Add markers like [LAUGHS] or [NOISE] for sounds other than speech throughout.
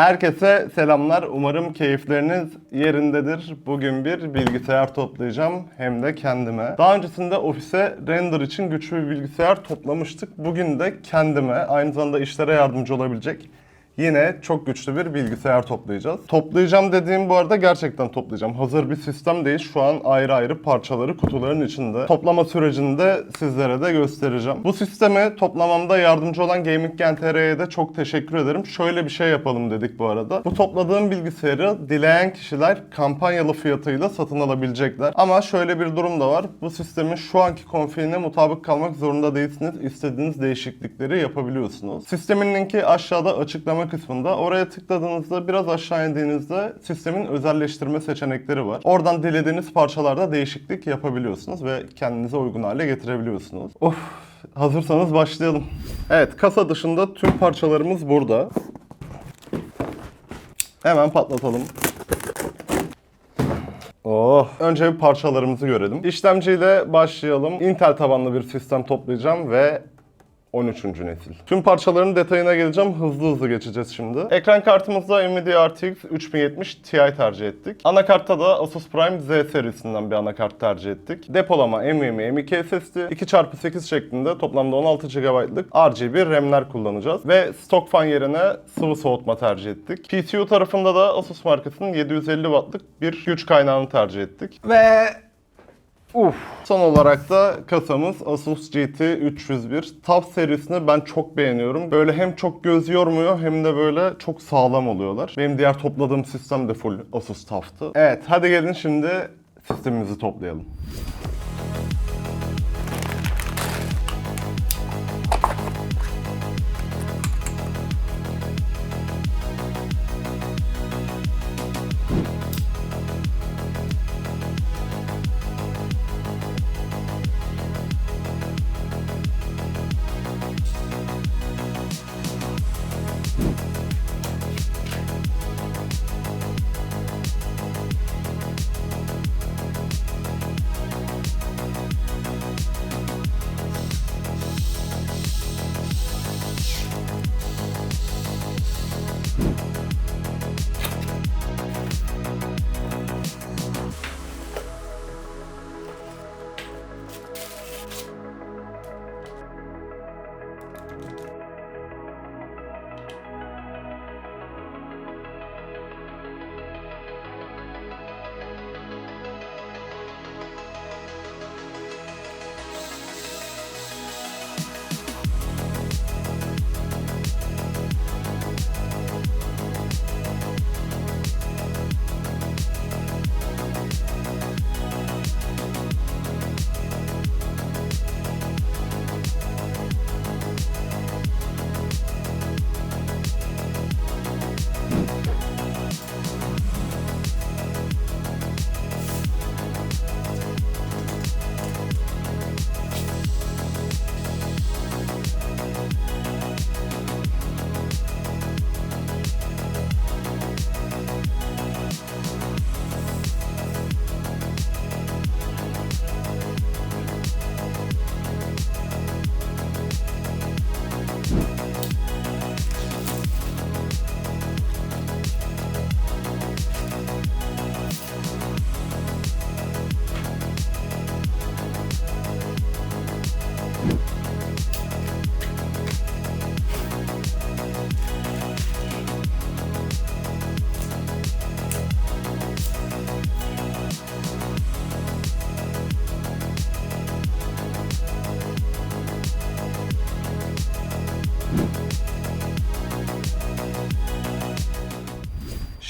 Herkese selamlar. Umarım keyifleriniz yerindedir. Bugün bir bilgisayar toplayacağım hem de kendime. Daha öncesinde ofise render için güçlü bir bilgisayar toplamıştık. Bugün de kendime aynı zamanda işlere yardımcı olabilecek Yine çok güçlü bir bilgisayar toplayacağız. Toplayacağım dediğim bu arada gerçekten toplayacağım. Hazır bir sistem değil. Şu an ayrı ayrı parçaları kutuların içinde. Toplama sürecini de sizlere de göstereceğim. Bu sistemi toplamamda yardımcı olan Gaming Gen de çok teşekkür ederim. Şöyle bir şey yapalım dedik bu arada. Bu topladığım bilgisayarı dileyen kişiler kampanyalı fiyatıyla satın alabilecekler. Ama şöyle bir durum da var. Bu sistemin şu anki konfigüne mutabık kalmak zorunda değilsiniz. İstediğiniz değişiklikleri yapabiliyorsunuz. Sistemin linki aşağıda açıklama kısmında. Oraya tıkladığınızda biraz aşağı indiğinizde sistemin özelleştirme seçenekleri var. Oradan dilediğiniz parçalarda değişiklik yapabiliyorsunuz ve kendinize uygun hale getirebiliyorsunuz. Of hazırsanız başlayalım. Evet kasa dışında tüm parçalarımız burada. Hemen patlatalım. Oh. Önce bir parçalarımızı görelim. İşlemciyle başlayalım. Intel tabanlı bir sistem toplayacağım ve 13. nesil. Tüm parçaların detayına geleceğim. Hızlı hızlı geçeceğiz şimdi. Ekran kartımızda Nvidia RTX 3070 Ti tercih ettik. Anakartta da Asus Prime Z serisinden bir anakart tercih ettik. Depolama NVMe M.2 SSD 2x8 şeklinde toplamda 16 GB'lık RGB RAM'ler kullanacağız. Ve stok fan yerine sıvı soğutma tercih ettik. PCU tarafında da Asus markasının 750 Watt'lık bir güç kaynağını tercih ettik. Ve Uf. Son olarak da kasamız Asus GT 301. TUF serisini ben çok beğeniyorum. Böyle hem çok göz yormuyor hem de böyle çok sağlam oluyorlar. Benim diğer topladığım sistem de full Asus TUF'tı. Evet hadi gelin şimdi sistemimizi toplayalım.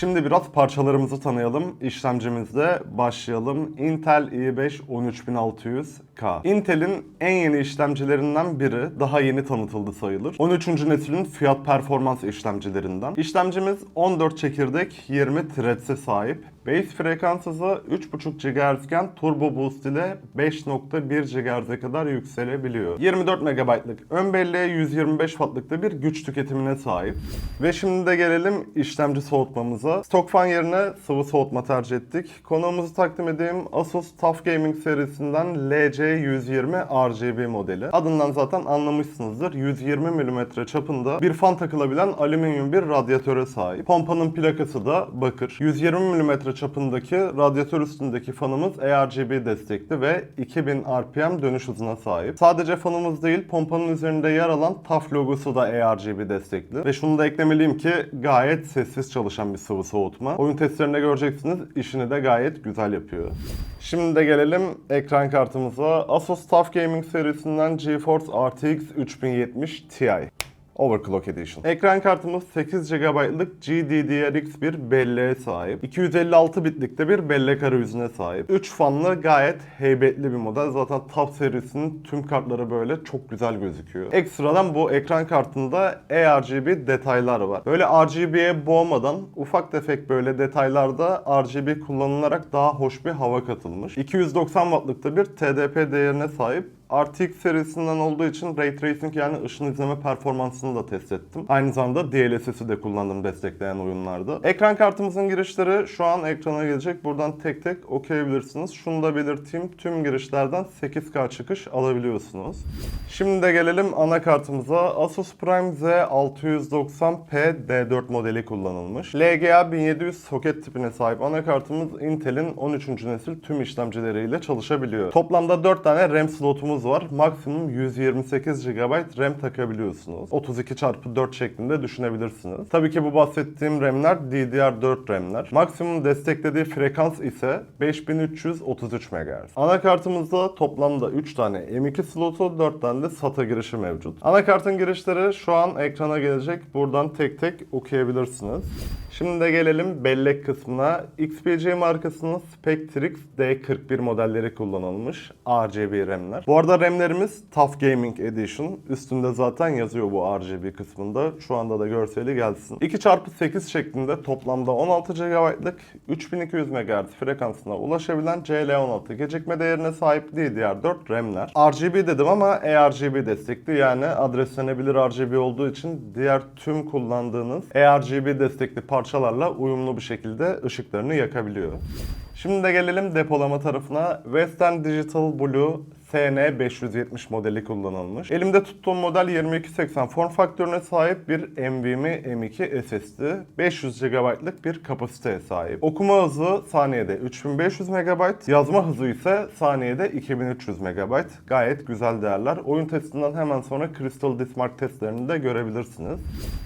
Şimdi biraz parçalarımızı tanıyalım. İşlemcimizle başlayalım. Intel i5 13600K. Intel'in en yeni işlemcilerinden biri. Daha yeni tanıtıldı sayılır. 13. neslin fiyat performans işlemcilerinden. İşlemcimiz 14 çekirdek 20 threads'e sahip. Base frekans hızı 3.5 GHz Turbo Boost ile 5.1 GHz'e kadar yükselebiliyor. 24 MB'lık ön belleğe 125 Watt'lık da bir güç tüketimine sahip. Ve şimdi de gelelim işlemci soğutmamıza. stok fan yerine sıvı soğutma tercih ettik. Konuğumuzu takdim edeyim. Asus TUF Gaming serisinden LC120 RGB modeli. Adından zaten anlamışsınızdır. 120 mm çapında bir fan takılabilen alüminyum bir radyatöre sahip. Pompanın plakası da bakır. 120 mm çapındaki radyatör üstündeki fanımız ARGB destekli ve 2000 RPM dönüş hızına sahip. Sadece fanımız değil, pompanın üzerinde yer alan TUF logosu da ARGB destekli. Ve şunu da eklemeliyim ki gayet sessiz çalışan bir sıvı soğutma. Oyun testlerinde göreceksiniz işini de gayet güzel yapıyor. Şimdi de gelelim ekran kartımıza. Asus TUF Gaming serisinden GeForce RTX 3070 Ti. Overclock Edition. Ekran kartımız 8 GB'lık GDDRX bir belleğe sahip. 256 bitlikte bir bellek arayüzüne sahip. 3 fanlı gayet heybetli bir model. Zaten TUF serisinin tüm kartları böyle çok güzel gözüküyor. Ekstradan bu ekran kartında ARGB detaylar var. Böyle RGB'ye boğmadan ufak tefek böyle detaylarda RGB kullanılarak daha hoş bir hava katılmış. 290 wattlıkta bir TDP değerine sahip RTX serisinden olduğu için Ray Tracing yani ışın izleme performansını da test ettim. Aynı zamanda DLSS'i de kullandım destekleyen oyunlarda. Ekran kartımızın girişleri şu an ekrana gelecek. Buradan tek tek okuyabilirsiniz. Şunu da belirteyim. Tüm girişlerden 8K çıkış alabiliyorsunuz. Şimdi de gelelim anakartımıza. Asus Prime Z690P D4 modeli kullanılmış. LGA 1700 soket tipine sahip anakartımız Intel'in 13. nesil tüm işlemcileriyle çalışabiliyor. Toplamda 4 tane RAM slotumuz var. Maksimum 128 GB RAM takabiliyorsunuz. 32 x 4 şeklinde düşünebilirsiniz. Tabii ki bu bahsettiğim RAM'ler DDR4 RAM'ler. Maksimum desteklediği frekans ise 5333 MHz. Anakartımızda toplamda 3 tane M2 slotu, 4 tane de SATA girişi mevcut. Anakartın girişleri şu an ekrana gelecek. Buradan tek tek okuyabilirsiniz. Şimdi de gelelim bellek kısmına. XPG markasının Spectrix D41 modelleri kullanılmış RGB RAM'ler. Bu arada RAM'lerimiz TUF Gaming Edition. Üstünde zaten yazıyor bu RGB kısmında. Şu anda da görseli gelsin. 2x8 şeklinde toplamda 16 GB'lık 3200 MHz frekansına ulaşabilen CL16 gecikme değerine sahip DDR4 RAM'ler. RGB dedim ama ARGB destekli yani adreslenebilir RGB olduğu için diğer tüm kullandığınız ARGB destekli parçalarla uyumlu bir şekilde ışıklarını yakabiliyor. Şimdi de gelelim depolama tarafına. Western Digital Blue SN570 modeli kullanılmış. Elimde tuttuğum model 2280 form faktörüne sahip bir NVMe M2 SSD. 500 GB'lık bir kapasiteye sahip. Okuma hızı saniyede 3500 MB, yazma hızı ise saniyede 2300 MB. Gayet güzel değerler. Oyun testinden hemen sonra Crystal Dismark testlerini de görebilirsiniz.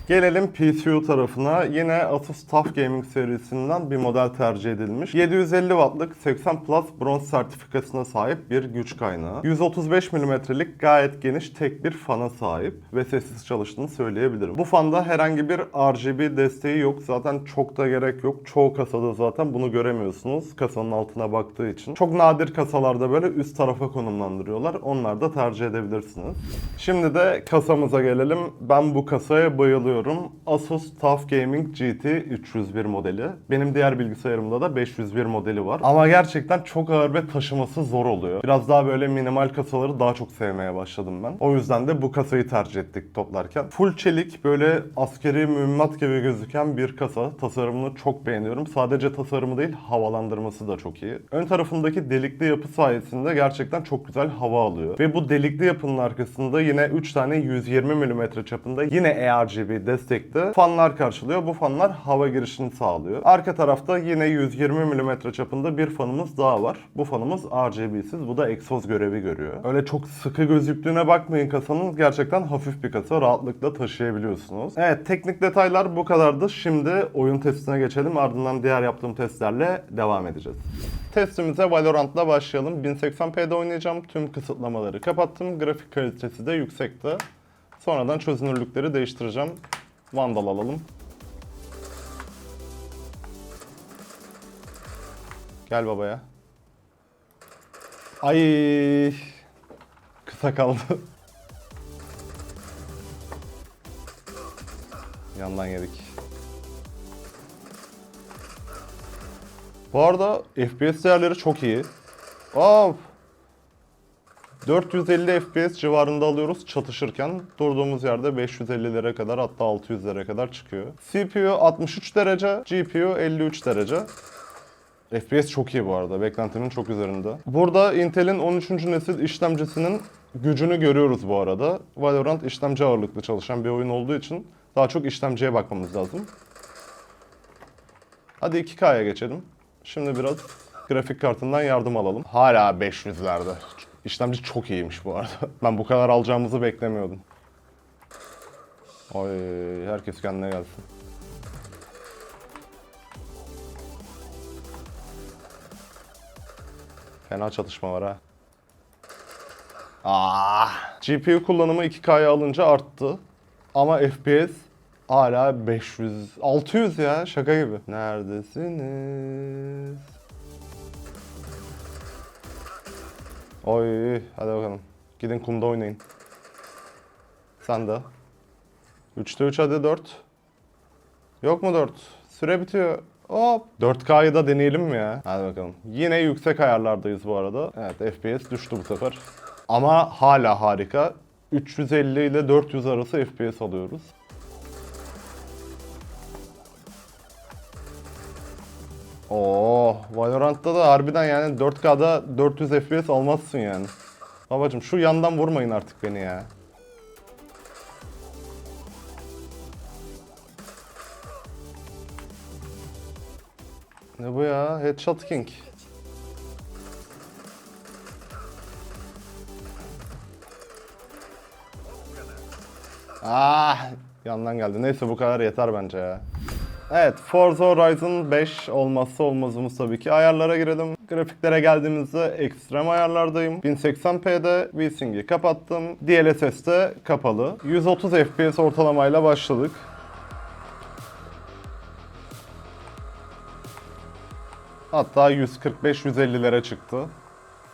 Gelelim PCU tarafına. Yine Asus TUF Gaming serisinden bir model tercih edilmiş. 750 wattlık 80 Plus bronz sertifikasına sahip bir güç kaynağı. 135 mm'lik gayet geniş tek bir fana sahip ve sessiz çalıştığını söyleyebilirim. Bu fanda herhangi bir RGB desteği yok. Zaten çok da gerek yok. Çoğu kasada zaten bunu göremiyorsunuz. Kasanın altına baktığı için. Çok nadir kasalarda böyle üst tarafa konumlandırıyorlar. Onlar da tercih edebilirsiniz. Şimdi de kasamıza gelelim. Ben bu kasaya bayılıyorum. Asus TUF Gaming GT 301 modeli. Benim diğer bilgisayarımda da 501 modeli var. Ama gerçekten çok ağır ve taşıması zor oluyor. Biraz daha böyle minimal kasaları daha çok sevmeye başladım ben. O yüzden de bu kasayı tercih ettik toplarken. Full çelik böyle askeri mühimmat gibi gözüken bir kasa. Tasarımını çok beğeniyorum. Sadece tasarımı değil havalandırması da çok iyi. Ön tarafındaki delikli yapı sayesinde gerçekten çok güzel hava alıyor. Ve bu delikli yapının arkasında yine 3 tane 120 mm çapında yine ARGB destekli fanlar karşılıyor. Bu fanlar hava girişini sağlıyor. Arka tarafta yine 120 mm çapında bir fanımız daha var. Bu fanımız RGB'siz. Bu da egzoz görevi görüyor. Öyle çok sıkı gözüktüğüne bakmayın kasanın. Gerçekten hafif bir kasa. Rahatlıkla taşıyabiliyorsunuz. Evet teknik detaylar bu kadardı. Şimdi oyun testine geçelim. Ardından diğer yaptığım testlerle devam edeceğiz. Testimize Valorant'la başlayalım. 1080p'de oynayacağım. Tüm kısıtlamaları kapattım. Grafik kalitesi de yüksekte. Sonradan çözünürlükleri değiştireceğim. Vandal alalım. Gel babaya. Ay kısa kaldı. Yandan yedik. Bu arada FPS değerleri çok iyi. Of. 450 FPS civarında alıyoruz çatışırken. Durduğumuz yerde 550'lere kadar hatta 600'lere kadar çıkıyor. CPU 63 derece, GPU 53 derece. FPS çok iyi bu arada. Beklentimin çok üzerinde. Burada Intel'in 13. nesil işlemcisinin gücünü görüyoruz bu arada. Valorant işlemci ağırlıklı çalışan bir oyun olduğu için daha çok işlemciye bakmamız lazım. Hadi 2K'ya geçelim. Şimdi biraz grafik kartından yardım alalım. Hala 500'lerde. İşlemci çok iyiymiş bu arada. [LAUGHS] Ben bu kadar alacağımızı beklemiyordum. Oy, herkes kendine gelsin. Fena çatışma var ha. Ah. GPU kullanımı 2K'ya alınca arttı. Ama FPS hala 500, 600 ya şaka gibi. Neredesiniz? Oy hadi bakalım. Gidin kumda oynayın. Sen de. 3'te 3 hadi 4. Yok mu 4? Süre bitiyor. Hop. 4K'yı da deneyelim mi ya? Hadi bakalım. Yine yüksek ayarlardayız bu arada. Evet FPS düştü bu sefer. Ama hala harika. 350 ile 400 arası FPS alıyoruz. Oo, Valorant'ta da harbiden yani 4K'da 400 FPS almazsın yani. Babacım şu yandan vurmayın artık beni ya. Ne bu ya? Headshot King. Ah, yandan geldi. Neyse bu kadar yeter bence ya. Evet, Forza Horizon 5 olmazsa olmazımız tabii ki. Ayarlara girelim. Grafiklere geldiğimizde ekstrem ayarlardayım. 1080p'de VSync'i kapattım. DLSS'de kapalı. 130 FPS ortalamayla başladık. Hatta 145-150'lere çıktı.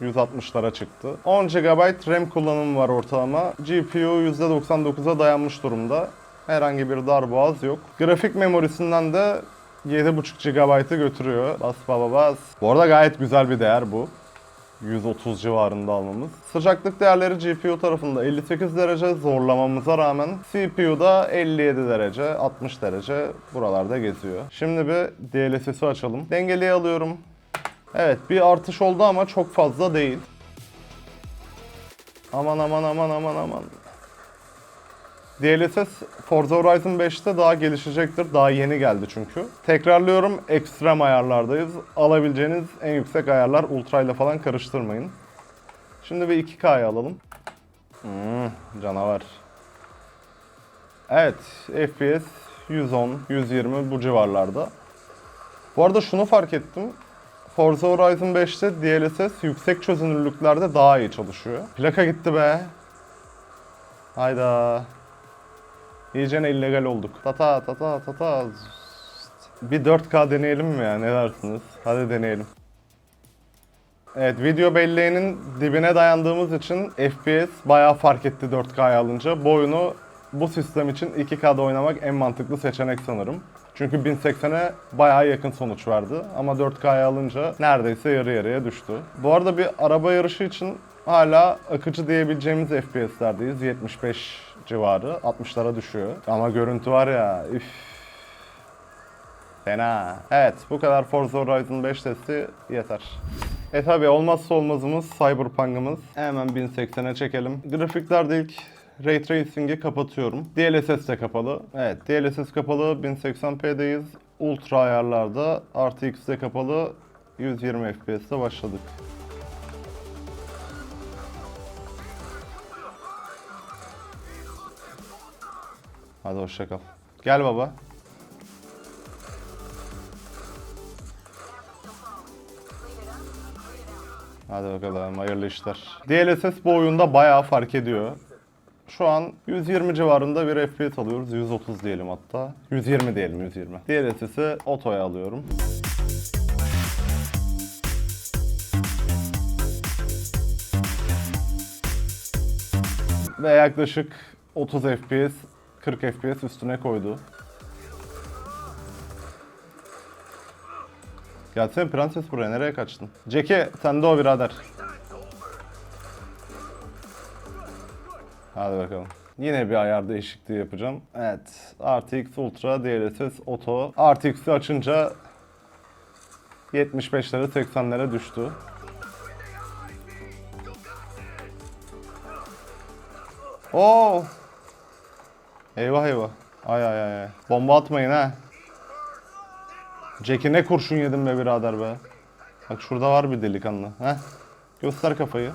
160'lara çıktı. 10 GB RAM kullanımı var ortalama. GPU %99'a dayanmış durumda. Herhangi bir darboğaz yok. Grafik memorisinden de 7.5 GB'ı götürüyor. Bas baba bas. Bu arada gayet güzel bir değer bu. 130 civarında almamız. Sıcaklık değerleri GPU tarafında 58 derece zorlamamıza rağmen CPU'da 57 derece, 60 derece buralarda geziyor. Şimdi bir DLSS'i açalım. Dengeliği alıyorum. Evet bir artış oldu ama çok fazla değil. Aman aman aman aman aman. DLSS Forza Horizon 5'te daha gelişecektir. Daha yeni geldi çünkü. Tekrarlıyorum ekstrem ayarlardayız. Alabileceğiniz en yüksek ayarlar Ultra ile falan karıştırmayın. Şimdi bir 2K'ya alalım. Hmm, canavar. Evet FPS 110, 120 bu civarlarda. Bu arada şunu fark ettim. Forza Horizon 5'te DLSS yüksek çözünürlüklerde daha iyi çalışıyor. Plaka gitti be. Hayda. İyicene illegal olduk. Tata tata tata. Bir 4K deneyelim mi ya? Ne dersiniz? Hadi deneyelim. Evet video belleğinin dibine dayandığımız için FPS bayağı fark etti 4K'ya alınca. Bu oyunu bu sistem için 2K'da oynamak en mantıklı seçenek sanırım. Çünkü 1080'e bayağı yakın sonuç verdi. Ama 4K'ya alınca neredeyse yarı yarıya düştü. Bu arada bir araba yarışı için hala akıcı diyebileceğimiz FPS'lerdeyiz. 75 civarı. 60'lara düşüyor. Ama görüntü var ya üf. Fena. Evet bu kadar Forza Horizon 5 testi yeter. E tabi olmazsa olmazımız Cyberpunk'ımız. Hemen 1080'e çekelim. Grafiklerde ilk Ray Tracing'i kapatıyorum. DLSS de kapalı. Evet DLSS kapalı 1080p'deyiz. Ultra ayarlarda RTX de kapalı 120 FPS'te başladık. Hadi hoşça kal. Gel baba. Hadi bakalım hayırlı işler. DLSS bu oyunda bayağı fark ediyor. Şu an 120 civarında bir FPS alıyoruz. 130 diyelim hatta. 120 diyelim 120. DLSS'i otoya alıyorum. Ve yaklaşık 30 FPS, 40 FPS üstüne koydu. Gelsene prenses buraya nereye kaçtın? Jackie sen de o birader. Hadi bakalım. Yine bir ayar değişikliği yapacağım. Evet. RTX Ultra DLSS Auto. RTX'i açınca 75'lere 80'lere düştü. Oo! Eyvah eyvah. Ay ay ay. Bomba atmayın ha. Jack'e ne kurşun yedim be birader be. Bak şurada var bir delikanlı. Heh. Göster kafayı.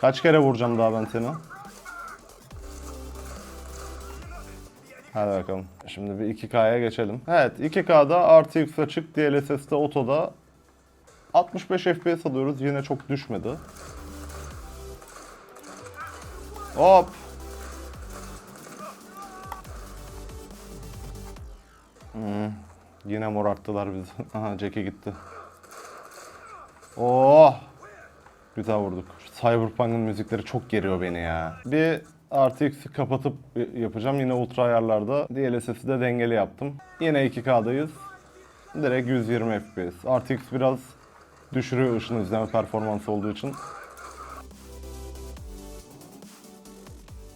Kaç kere vuracağım daha ben seni? Hadi bakalım. Şimdi bir 2K'ya geçelim. Evet 2K'da RTX açık, DLSS'de otoda 65 FPS alıyoruz. Yine çok düşmedi. Hop. Hmm, Yine morarttılar bizi. [LAUGHS] Aha Jack'e gitti. Oh. Güzel vurduk. Cyberpunk'ın müzikleri çok geriyor beni ya. Bir RTX'i kapatıp yapacağım. Yine ultra ayarlarda. DLSS'i de dengeli yaptım. Yine 2K'dayız. Direkt 120 FPS. RTX biraz düşürüyor ışın izleme performansı olduğu için.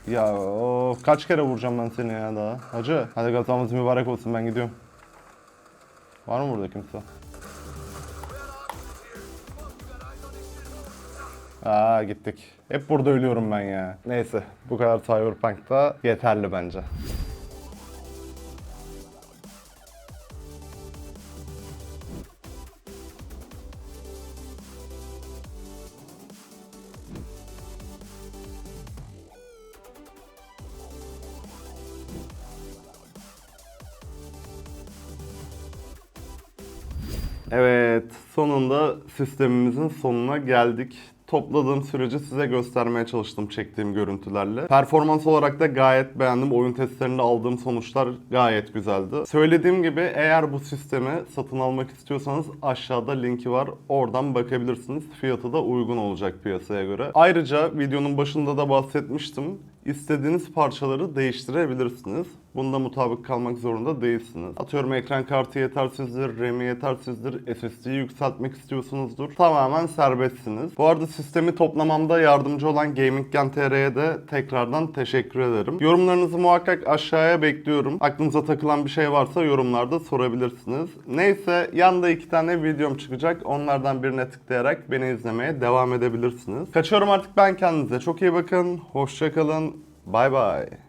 Ya of, kaç kere vuracağım ben seni ya daha. Hacı hadi gazamız mübarek olsun ben gidiyorum. Var mı burada kimse? Aa gittik. Hep burada ölüyorum ben ya. Neyse bu kadar Cyberpunk'ta yeterli bence. Evet, sonunda sistemimizin sonuna geldik. Topladığım süreci size göstermeye çalıştım çektiğim görüntülerle. Performans olarak da gayet beğendim. Oyun testlerinde aldığım sonuçlar gayet güzeldi. Söylediğim gibi eğer bu sistemi satın almak istiyorsanız aşağıda linki var. Oradan bakabilirsiniz. Fiyatı da uygun olacak piyasaya göre. Ayrıca videonun başında da bahsetmiştim. İstediğiniz parçaları değiştirebilirsiniz. Bunda mutabık kalmak zorunda değilsiniz. Atıyorum ekran kartı yetersizdir, RAM'i yetersizdir, SSD'yi yükseltmek istiyorsunuzdur. Tamamen serbestsiniz. Bu arada sistemi toplamamda yardımcı olan Gaming Gen TR'ye de tekrardan teşekkür ederim. Yorumlarınızı muhakkak aşağıya bekliyorum. Aklınıza takılan bir şey varsa yorumlarda sorabilirsiniz. Neyse yanda iki tane videom çıkacak. Onlardan birine tıklayarak beni izlemeye devam edebilirsiniz. Kaçıyorum artık ben kendinize. Çok iyi bakın. Hoşçakalın. Bay bay.